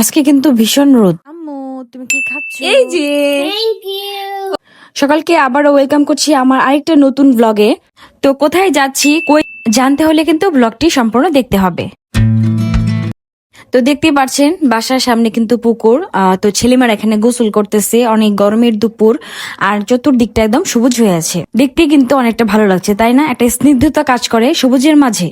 আজকে কিন্তু ভীষণ রোদ। আম্মু তুমি কি খাচ্ছ? এই যে। Thank you. সকালকে আবারও ওয়েলকাম করছি আমার আরেকটা নতুন ব্লগে তো কোথায় যাচ্ছি কই জানতে হলে কিন্তু ব্লগটি সম্পূর্ণ দেখতে হবে। তো দেখতেই পাচ্ছেন বাসার সামনে কিন্তু পুকুর। আহ, তো ছেলেমেয়েরা এখানে গোসল করতেছে অনেক গরমের দুপুর আর চতুর্দিকটা একদম সবুজ হয়ে আছে। দেখতে কিন্তু অনেকটা ভালো লাগছে তাই না? একটা স্নিগ্ধতা কাজ করে সবুজের মাঝে।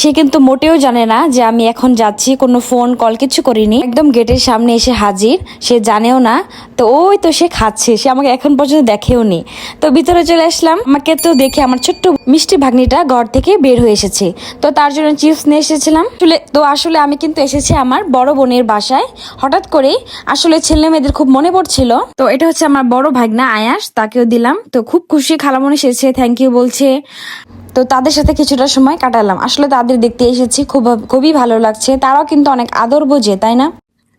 সে কিন্তু মোটেও জানে না যে আমি এখন যাচ্ছি, কোনো ফোন কল কিছু করিনি। একদম গেটের সামনে এসে হাজির, সে জানেও না। তো ওই তো সে খাচ্ছে, সে আমাকে এখন পর্যন্ত দেখেও নি। তো ভিতরে চলে আসলাম, আমাকে তো দেখে আমার ছোট্ট মিষ্টি ভাগ্নিটা ঘর থেকে বের হয়ে এসেছে। তো তার জন্য চিপস নিয়ে এসেছিলাম। তো আসলে আমি কিন্তু এসেছি আমার বড় বোনের বাসায়। হঠাৎ করেই আসলে ছেলে মেয়েদের খুব মনে পড়ছিল। তো এটা হচ্ছে আমার বড় ভাগনা আয়াস, তাকেও দিলাম। তো খুব খুশি খালামন এসেছে থ্যাংক ইউ বলছে। তো তাদের সাথে কিছুটা সময় কাটালাম। আসলে তাদের দেখতে এসেছি, খুব খুবই ভালো লাগছে। তারাও কিন্তু অনেক আদর বোঝে, তাই না?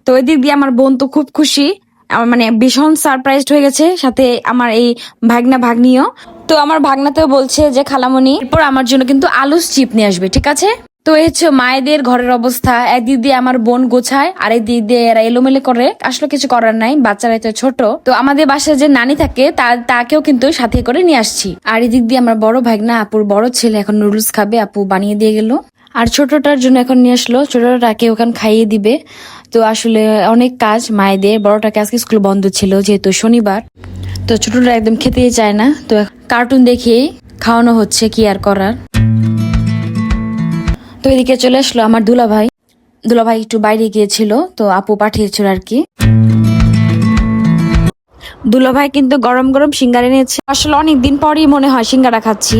তো ওই দিক দিয়ে আমার বোন তো খুব খুশি। আমার মানে ভীষণ সারপ্রাইজড হয়ে গেছে, সাথে আমার এই ভাগনা ভাগ্নিও। তো আমার ভাগনাতেও বলছে যে, খালামণি, এরপর আমার জন্য কিন্তু আলুস চিপ নিয়ে আসবে, ঠিক আছে? তো এই হচ্ছে মায়েদের ঘরের অবস্থা। একদিক দিয়ে আমার বোন গোছায় আর এক দিক দিয়ে এরা এলোমেলো করে। আসলে কিছু করার নাই বাচ্চারা তো ছোট। তো আমাদের বাসায় যে নানি থাকে তাকেও কিন্তু সাথে করে নিয়ে আসছি। আর এদিক দিয়ে আমার বড় ভাগনা, আপুর বড় ছেলে এখন নুডলস খাবে, আপু বানিয়ে দিয়ে গেল। আর ছোটটার জন্য এখন নিয়ে আসলো, ছোটটাকে ওখানে খাইয়ে দিবে। তো আসলে অনেক কাজ মায়েদের। বড়টাকে আজকে স্কুল বন্ধ ছিল, যেহেতু শনিবার। তো ছোটটা একদম খেতেই চায় না। তো কার্টুন দেখিয়েই খাওয়ানো হচ্ছে কি আর করার। তো এদিকে চলে আসলো আমার দুলা ভাই দুলা ভাই একটু বাইরে গিয়েছিল, তো আপু পাঠিয়েছিল আর কি। দুলা ভাই কিন্তু গরম গরম সিঙ্গারা নিয়েছে। আসলে অনেক দিন পরই মনে হয় সিঙ্গারা খাচ্ছি।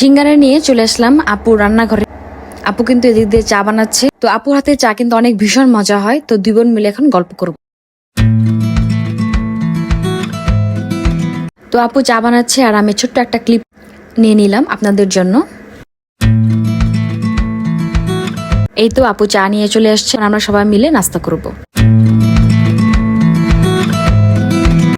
সিঙ্গারা নিয়ে চলে আসলাম আপু রান্নাঘরে। আপু কিন্তু এদিক দিয়ে চা বানাচ্ছে। তো আপুর হাতে চা কিন্তু অনেক ভীষণ মজা হয়, তো দুই বোন মিলে এখন গল্প করব। তো আপু চা বানাচ্ছে আর আমি ছোট্ট একটা ক্লিপ নিয়ে নিলাম আপনাদের জন্য। এই তো আপু চা নিয়ে চলে আসছে। আমরা সবাই মিলে নাস্তা করব।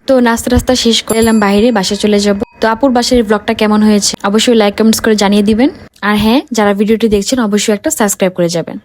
তো নাস্তা টাস্তা শেষ করে এলাম, বাইরে বাসায় চলে যাব। তো আপুর বাসার ব্লগটা কেমন হয়েছে? অবশ্যই লাইক কমেন্টস করে জানিয়ে দিবেন। আর হ্যাঁ যারা ভিডিওটি দেখছেন, অবশ্যই একটা সাবস্ক্রাইব করে যাবেন।